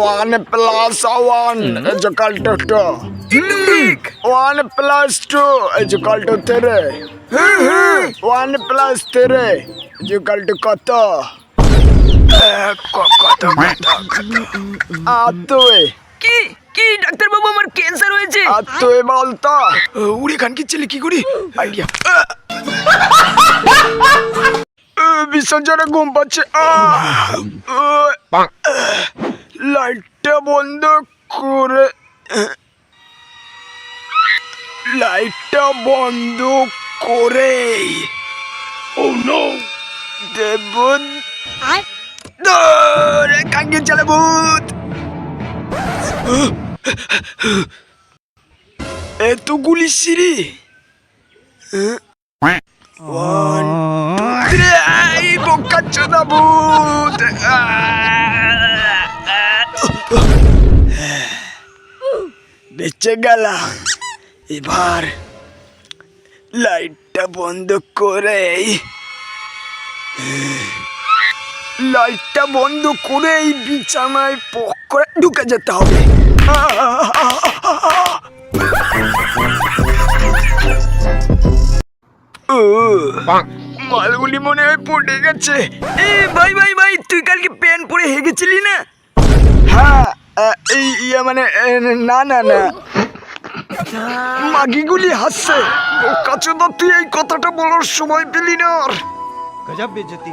One plus one equal two two one plus two equal two three one plus three equal two কত? কত আর তুই? কি কি doctor বাবু আমার ক্যান্সার হয়েছে? আর তুই বলতো? উড়ে খান কি ছেলে কি করি? আইডিয়া। ভীষণ জোরে ঘুম পাচ্ছে! লাইটটা বন্ধ করে লাইটটা বন্ধ করে। ও নো দেবুন। দৌড়ে কাঙ্গে চলে ভূত? এতগুলি সিঁড়ি? ওয়ান ভূত বেঁচে গেলাম। এবার লাইটটা বন্ধ করে লাইটটা বন্ধ করে এই বিছানায় পক করে ঢুকে যেতে হবে। মালগুলি মনে হয় পড়ে গেছে। এ ভাই ভাই ভাই তুই কালকে প্যান্ট পরে হেগেছিলি না? হ্যাঁ এই ইয়ে মানে না না না। মাগিগুলি হাসছে। কাছে তুই এই কথাটা বলার সময় পেলি না আর। গজব বেজতি।